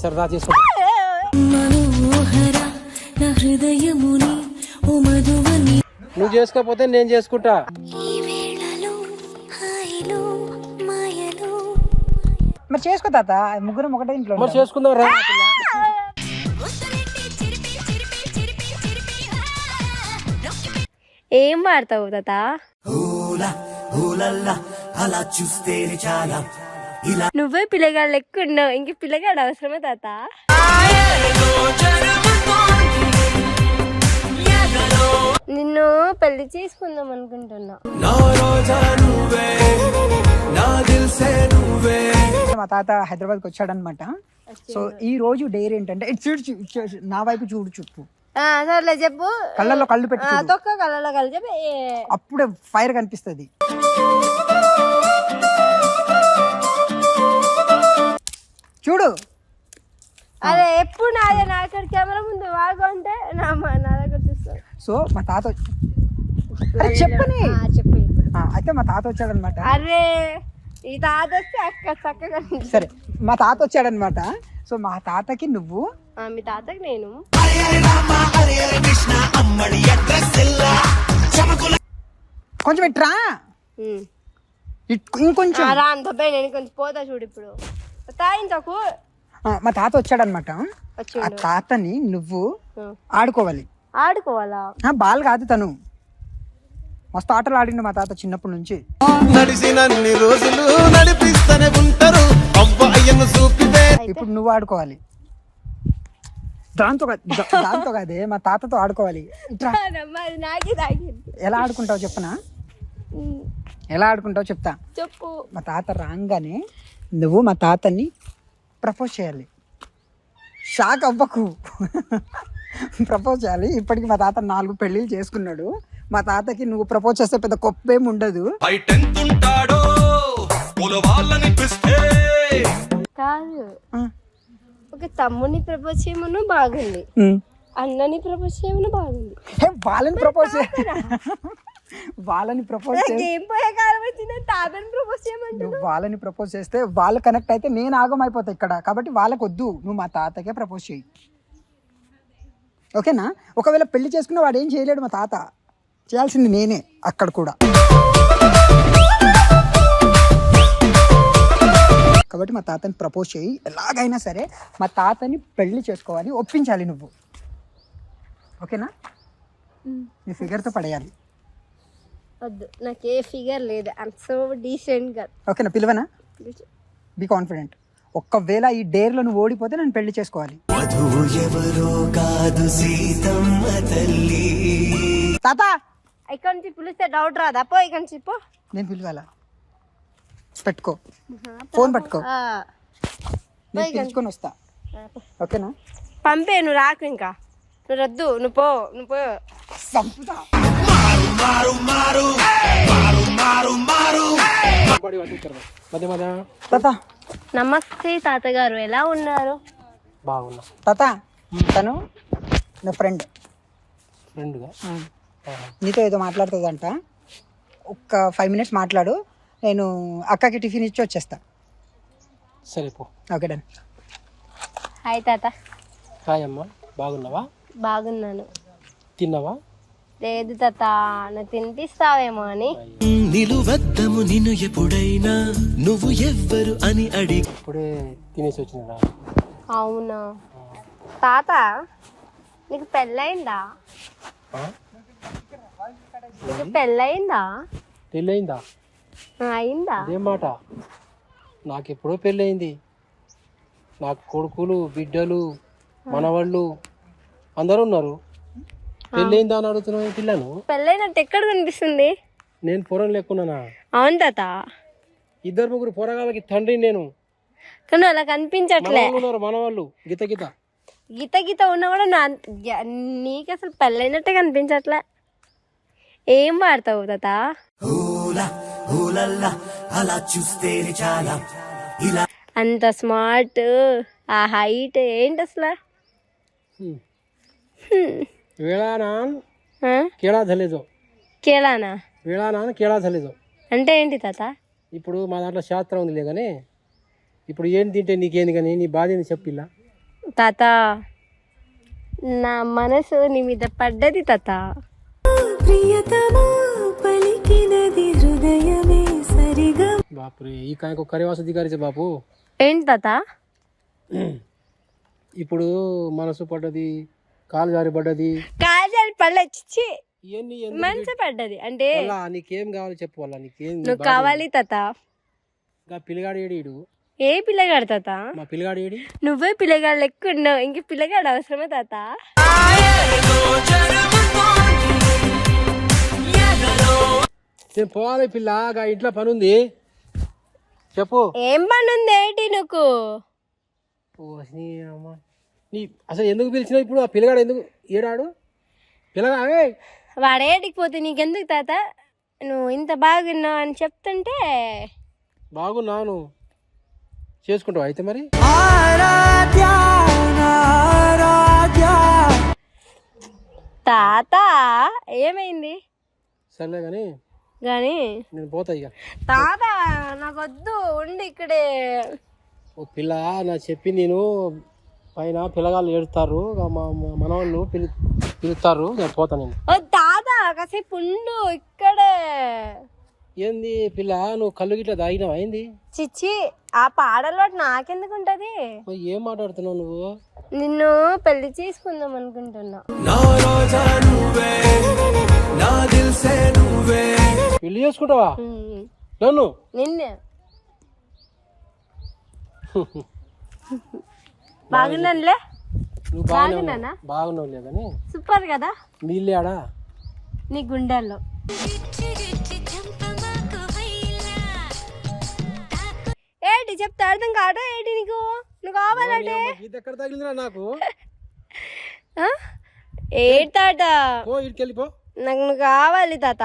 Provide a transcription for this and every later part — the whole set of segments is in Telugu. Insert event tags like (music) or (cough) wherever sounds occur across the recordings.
సరదా చేసుకుంటా మనోహర నా హృదయముని ఓ మధువని నువ్వు చేసుకోకపోతే నేను చేసుకుంటా ఈ వేళలో హాయిలో మాయలో మరి చేసుకో తాత ముగ్గురం ఒకటే ఇంట్లో మరి. చేసుకుందాం రా. ఏం వాడతావు తాత నువ్వే పిల్లగాడు లెక్క ఉన్నావు ఇంక పిల్లగాడు అవసరమా తాత? నిన్ను పెళ్ళి చేసుకుందాం అనుకుంటున్నా. మా తాత హైదరాబాద్కి వచ్చాడనమాట సో ఈ రోజు డైరీ ఏంటంటే ఇటు చూడు నా వైపు చూడు చుట్టూ. సర్లే చెప్పు. కళ్ళల్లో కళ్ళు పెట్టి ఆ, చూడు. తొక్క కళ్ళలో కళ్ళు చెప్పు. అప్పుడే ఫైర్ కనిపిస్తుంది. చూడు. అరే ఎప్పుడు నాదే నా అక్కడ కెమెరా ముందు వాగు అంటే నా మా- నా దగ్గర చూస్తాను సో మా తాత వచ్చి- అరే చెప్పని. ఆ, చెప్పు ఇప్పుడు. ఆ, అయితే మా తాత వచ్చాడనమాట. అరే ఈ తాత వస్తే అక్క చక్కగా. సరే మా తాత వచ్చాడనమాట. సో మా తాతకి నువ్వు ఆ, మీ తాతకి నేను. కొంచెం ఇట్రా ఇంకొంచెం. రా అంత పై నేను కొంచెం పోతా చూడు ఇప్పుడు. మా తాత వచ్చాడనమాట ఆ తాతని నువ్వు. ఆడుకోవాలి. ఆడుకోవాలా? ఆ, బాల్ కాదు తను. మస్తు ఆటలు ఆడిండు మా తాత చిన్నప్పటి నుంచి. నడిచినన్ని రోజులు నడిపిస్తూనే ఉంటారు. అవ్వయ్యను చూపితే ఇప్పుడు నువ్వు ఆడుకోవాలి. దాంతో దాంతో కాదే మా తాతతో ఆడుకోవాలి. ఎలా ఆడుకుంటావు చెప్పనా? ఎలా ఆడుకుంటావు చెప్తా. చెప్పు. మా తాత రాగానే నువ్వు మా తాతని ప్రపోజ్ చేయాలి. షాక్ అవ్వకు. ప్రపోజ్ చేయాలి. ఇప్పటికి మా తాత నాలుగు పెళ్ళిళ్ళు చేసుకున్నాడు. మా తాతకి నువ్వు ప్రపోజ్ చేస్తే పెద్ద గొప్ప ఏమి ఉండదు కాదు. ఒక తమ్ముని ప్రపోజ్ చేయమను బాగుంది. అన్నని ప్రపోజ్ చేయమను బాగుంది. వాళ్ళని ప్రపోజ్ వాళ్ళని ప్రపోజ్ చే గేమ్ పోయే కాలం వచ్చింది? తాతని ప్రపోజ్ చేయమంటు నువ్వు వాళ్ళని ప్రపోజ్ చేస్తే వాళ్ళు కనెక్ట్ అయితే నేను ఆగం అయిపోతా ఇక్కడ. కాబట్టి వాళ్ళకి వద్దు నువ్వు మా తాతకే ప్రపోజ్ చేయి. ఓకేనా? ఒకవేళ పెళ్ళి చేసుకున్న వాడు ఏం చేయలేడు మా తాత. చేయాల్సింది నేనే అక్కడ కూడా. కాబట్టి మా తాతని ప్రపోజ్ చేయి. ఎలాగైనా సరే మా తాతని పెళ్ళి చేసుకోవాలి. ఒప్పించాలి నువ్వు. ఓకేనా? నీ ఫిగర్తో పడేయాలి. వద్దు. నాకు ఏ ఫిగర్ లేదు. ఐఎమ్ సో డీసెంట్గా ఓకేనా పిలవనా? బీ కాన్ఫిడెంట్ ఒక్కవేళ ఈ డేర్లో నువ్వు ఓడిపోతే నేను పెళ్ళి చేసుకోవాలి. వధువు ఎవరో కాదు సీతమ్మ తల్లి. తాత! ఇక్కడ నుంచి పిలిస్తే డౌట్ రాదా? పో ఇక్కడ నుంచి పో. నేను పిలవాలా? పెట్టుకో. ఫోన్ పట్టుకో. ఆ, నేను పిలుచుకొని వస్తా. ఓకేనా పంపే నువ్వు రాకు ఇంకా. నువ్వు రద్దు. నువ్వు పో. నువ్వు పో. సంపుతా తాత. నమస్తే తాతగారు ఎలా ఉన్నారు? బాగున్నా. తాత తను నా ఫ్రెండ్ ఫ్రెండ్గా నీతో ఏదో మాట్లాడుతుందంట. ఒక్క ఫైవ్ మినిట్స్ మాట్లాడు. నేను అక్కకి టిఫిన్ ఇచ్చి వచ్చేస్తా. సరే పో. Okay done. హాయ్ తాత. హాయ్ అమ్మ. బాగున్నావా? బాగున్నాను. తిన్నావా? లేదు తాత నువ్వు తినిపిస్తావేమో అని. నిలువద్దము నిన్ను ఎప్పుడైనా నువ్వు ఎవ్వరు అని అడి ఇప్పుడే తినేసి వచ్చినరా అవునా? తాత నీకు పెళ్ళయిందా? నీకు పెళ్ళయిందా? పెళ్ళయిందా? అయిందా? అదేం మాట? నాకు ఎప్పుడో పెళ్ళయింది. నాకు కొడుకులు బిడ్డలు మనవాళ్ళు అందరూ ఉన్నారు పెళ్ళయిందా అని అడుగుతున్నావు పిల్లను? పెళ్ళైనట్టు ఎక్కడ కనిపిస్తుంది? నేను పొరం లేకున్నానా? అవును తాత. ఇద్దరు ముగ్గురు పొరగాలకి తండ్రి నేను. కానీ అలా కనిపించట్లే. ఉన్నారు మనవాళ్ళు. గీత గీత. గీత గీత ఉన్నా కూడా నా నీకు అసలు పెళ్ళైనట్టే కనిపించట్లే. ఏం వాడతావు తాత? అలా చూస్తేనే చాలా ఇలా అంత స్మార్ట్. ఆ హైట్ ఏంటి అసలు? వేళానాన్ కేడా ధలేజో కేళానా? వేళానాన్ కేడా ధలేజో అంటే ఏంటి తాత? ఇప్పుడు మా దాంట్లో శాస్త్రం ఉంది కానీ ఇప్పుడు ఏం తింటే నీకేంది కానీ నీ బాధ్యత ఏంది చెప్పిల్లా తాత నా మనసు నీ మీద పడ్డది తాత. బాపురే ఈ కాయకు కరివాస దిగారిచే బాపు. ఏంటి తాత? ఇప్పుడు మనసు పడ్డది కాలు జారి పడ్డది చిచ్చి. ఇవన్నీ ఎందుకు? మనసు పడ్డది. అంటే నీకేం కావాలి చెప్పు వల్ల నీకేం నువ్వు కావాలి తాత. ఇంకా పిల్లగాడు ఏడి ఏ పిల్లగాడు తాత? మా పిల్లగాడు ఏడి? నువ్వే పిల్లగాడు లెక్క ఉన్నావు. ఇంక పిల్లగాడు అవసరమే తాత? నేను పోవాలి పిల్ల ఇంట్లో పని ఉంది చెప్పు. ఏం పని ఉంది ఏంటి నువ్వు నీ అసలు ఎందుకు పిలిచినావు ఇప్పుడు? ఆ పిల్లగాడు ఎందుకు ఏడాడు? పిల్లగా ఏయ్! వాడేటికి పోతే నీకెందుకు తాత? నువ్వు ఇంత బాగున్నావు అని చెప్తుంటే బాగున్నాను చేసుకుంటావు అయితే మరి? తాత ఏమైంది? సర్లే కానీ కానీ నేను పోతా ఇక. తాత నాకొద్దు ఉండి ఇక్కడే. ఓ పిల్ల నా చెప్పి నేను పైన పిల్లగాళ్ళు ఏడుస్తారు ఇక మా మా మనవాళ్ళు పిలు పిలుస్తారు నేను పోతా నేను. తాత కాసేపు ఉండు ఇక్కడే. ఏంది పిల్ల నువ్వు కళ్ళు గిట్ల తాగినావా ఏంది? చిచ్చి ఆ పాడలో నాకెందుకు ఉంటది? ఏం మాట్లాడుతున్నావు నువ్వు? నిన్ను పెళ్ళి చేసుకుందాం అనుకుంటున్నా. పెళ్ళి చేసుకుంటావా. నన్ను? నిన్నే. (laughs) బాగున్నానులే నువ్వు బాగానే బాగున్నానా? ఉన్నావు బాగున్నావులే కానీ. సూపర్ కదా? నీళ్ళే ఆడా నీ గుండెల్లో. ఏంటి చెప్తా అర్థం కాదు ఏంటి నీకు? నువ్వు కావాలంటే ఎక్కడ తగిలిందిరా నాకు? (laughs) ఏంటి తాత? నాకు నువ్వు కావాలి తాత.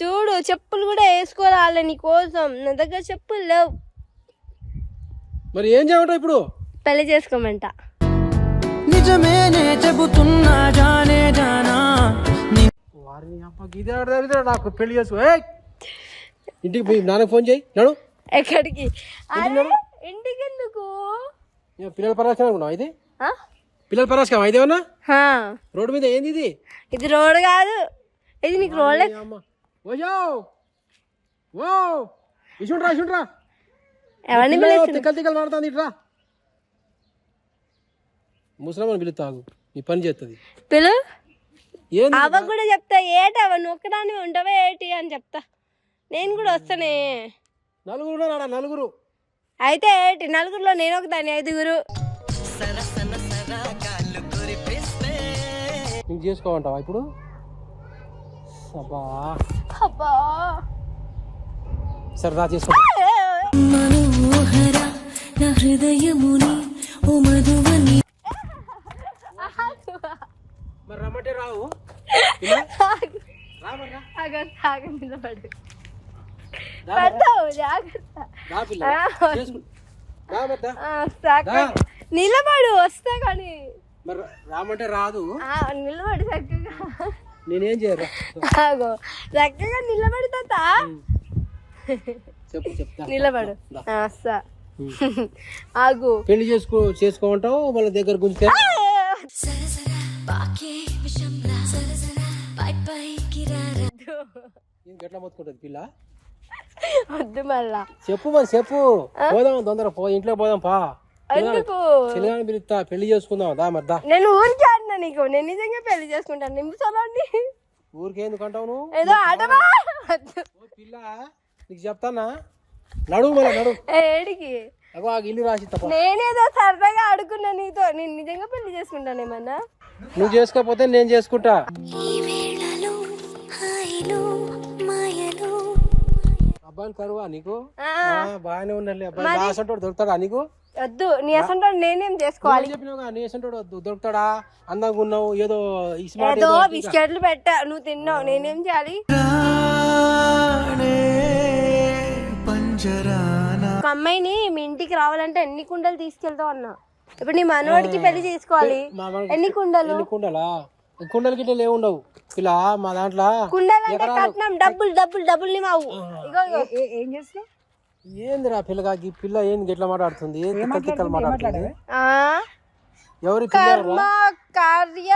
చూడు చెప్పులు కూడా వేసుకోరాలి నీ కోసం. నా దగ్గర చెప్పులు లేవు. మరి ఏం చేయమంటావు ఇప్పుడు? పెళ్ళి చేసుకోమంట. నిజమేనే చెబుతున్నా జానే జానా. వారిని ఇదే నాకు పెళ్ళి చేసుకో. ఏయ్! ఇంటికి పోయి నాన్నకి ఫోన్ చేయి. నడు. ఎక్కడికి? అరే ఇంటికి ఎందుకు పిల్లల పరాశకం అనుకున్నావు ఇది? ఆ? పిల్లల పరాశకం ఇది ఏమన్నా? హా. రోడ్డు మీద ఏంది ఇది? ఇది రోడ్ కాదు. ఇది నీకు రోడ్ ఓయో ఓ ఇసుంట్రా ఇసుంట్రా ఎవరిని తిక్కలు తిక్కలు మాడుతుంది ఇట్రా. ముసలమ్మని పిలుస్తాగు నీ పని చేస్తుంది పిలు. అవ్వ కూడా చెప్తా ఏటవ నువ్వు ఒక్కదాన్ని ఉండవా ఏటి అని చెప్తా. నేను కూడా వస్తానే. నలుగురు నలుగురు. అయితే ఏటి? నలుగురిలో నేను ఒకదాన్ని ఐదుగురు. నీకు చేసుకోమంటావా ఇప్పుడు? అబ్బా అబ్బా. సరే రా చేసుకో మనోహర నా హృదయముని ఓ మధువని. మరి రమ్మంటే రావు. నిలబడు. పడతావు, జాగ్రత్త. నిలబడు వస్తా కానీ. మరి రామంటే రాదు. ఆ, నిలబడు చక్కగా. నేనేం చేయరా ఆగో. చక్కగా నిలబడు తాత. చెప్పు చెప్తా నిలబడు. ఆగు. పెళ్ళి చేసుకో చేసుకోమంటావు? వాళ్ళ దగ్గర గుంజితే గట్ల మొత్తుకుంటుంది పిల్ల? వద్దు మళ్ళా. చెప్పు మరి చెప్పు. పోదాం తొందర పో ఇంట్లో పోదాం పా. ఎందుకు? పిలుస్తా పెళ్ళి చేసుకుందాం దా మరి దా. నేను ఊరికి ఆడినా నీకు. నేను నిజంగా పెళ్ళి చేసుకుంటాను. నిమిషాలండి ఊరికే ఎందుకు అంటావు నువ్వు? ఏదో. ఓ పిల్ల. నీకు చెప్తానా? నడువు మళ్ళీ నడు ఏడికి? అగో ఆ ఇల్లు రాసి తప్ప నేనేదో సరదాగా ఆడుకున్నా నీతో. నేను నిజంగా పెళ్ళి చేసుకుంటాను ఏమన్నా? నువ్వు చేసుకోకపోతే నేను చేసుకుంటా. ఈ వేళలో హాయిలో మాయలో. అబ్బాయిని కరువా నీకు? బాగానే ఉండాలి అబ్బాయి రాసంటోడు దొరుకుతాడా నీకు? వద్దు నీ అసలు నేనేం చేసుకోవాలి? నీ అసంటోడు వద్దు. దొరుకుతాడా? అందంగా ఉన్నావు ఏదో ఏదో బిస్కెట్లు పెట్టా నువ్వు తిన్నావు నేనేం చేయాలి? ఒక అమ్మాయిని మీ ఇంటికి రావాలంటే ఎన్ని కుండలు తీసుకెళ్తావు అన్నా? ఇప్పుడు నీ మనవాడికి పెళ్ళి చేసుకోవాలి. ఎన్ని కుండలు? ఎన్ని కుండలా? కుండలు గిట్ల లేవు ఉండవు. ఇలా మా దాంట్లో కుండలు అంటే కట్నం డబ్బులు డబ్బులు డబ్బులు నీ మావు ఇగో ఇగో. ఏ- చేస్తావు ఏందిరా పిల్లగా ఈ పిల్ల ఏంది? ఎట్లా మాట్లాడుతుంది? ఏ తిక్కలు తిక్కలు మాట్లాడుతుంది? ఆ, ఎవరి కర్మ కార్య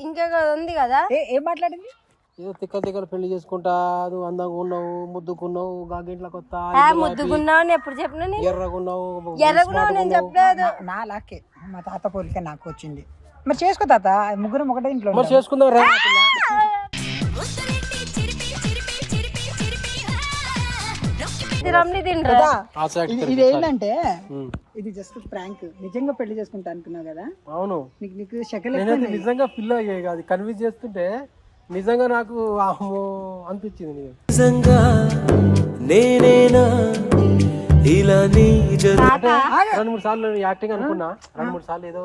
ఇంకా ఉంది కదా? ఏ ఏం మాట్లాడింది? ఏదో తిక్కలు తిక్కలు పెళ్ళి చేసుకుంటా నువ్వు అందంగా ఉన్నావు ముద్దుకున్నావు గాగింట్ల కొత్త ఆ, ముద్దుకున్నావు ఎప్పుడు చెప్పినా నేను? ఎర్రగున్నావు ఎర్రగున్నావు నేను చెప్పలేదు. నా- లాకే మా తాత పోలిక నాకు వచ్చింది. మరి చేసుకో తాత ముగ్గురం ఒకటే ఇంట్లో మరి. చేసుకుందాం రా. ఇది-. ఏంటంటే. ఇది జస్ట్ ప్రాంక్ నిజంగా పెళ్ళి చేసుకుంటా అనుకున్నావు కదా? అవును. నీకు నీకు శకలు నేనైతే నిజంగా పిల్ల అయ్యే కాదు కన్విన్స్ చేస్తుంటే నిజంగా నాకు ఆహో అనిపించింది నీకు. నిజంగా నేనేనా? ఇలా నీ జత రెండు మూడు సార్లు యాక్టింగ్ అనుకున్నా. రెండు మూడు సార్లు ఏదో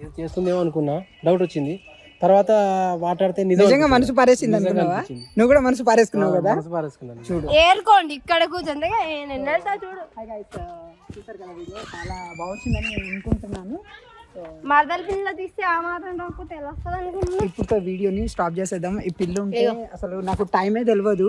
ఏదో చేస్తుందేమో అనుకున్నా. డౌట్ వచ్చింది. తర్వాత మాట్లాడితే నిజం నిజంగా. మనసు పారేసింది అనుకున్నావా. నువ్వు కూడా మనసు పారేసుకున్నావు కదా? మనసు పారేసుకున్నాను. చూడు. ఏరుకోండి ఇక్కడ కూర్చుంది. నేను వెళ్తా చూడు. గైస్ చూసారు కదా వీడియో? చాలా బాగుంటుందని నేను అనుకుంటున్నాను. మరదల పిల్ల తీస్తే ఆ మాత్రం రాకపోతే ఇప్పుడు వీడియోని స్టాప్ చేసేద్దాం. ఈ పిల్ల ఉంటే అసలు నాకు టైమే తెలియదు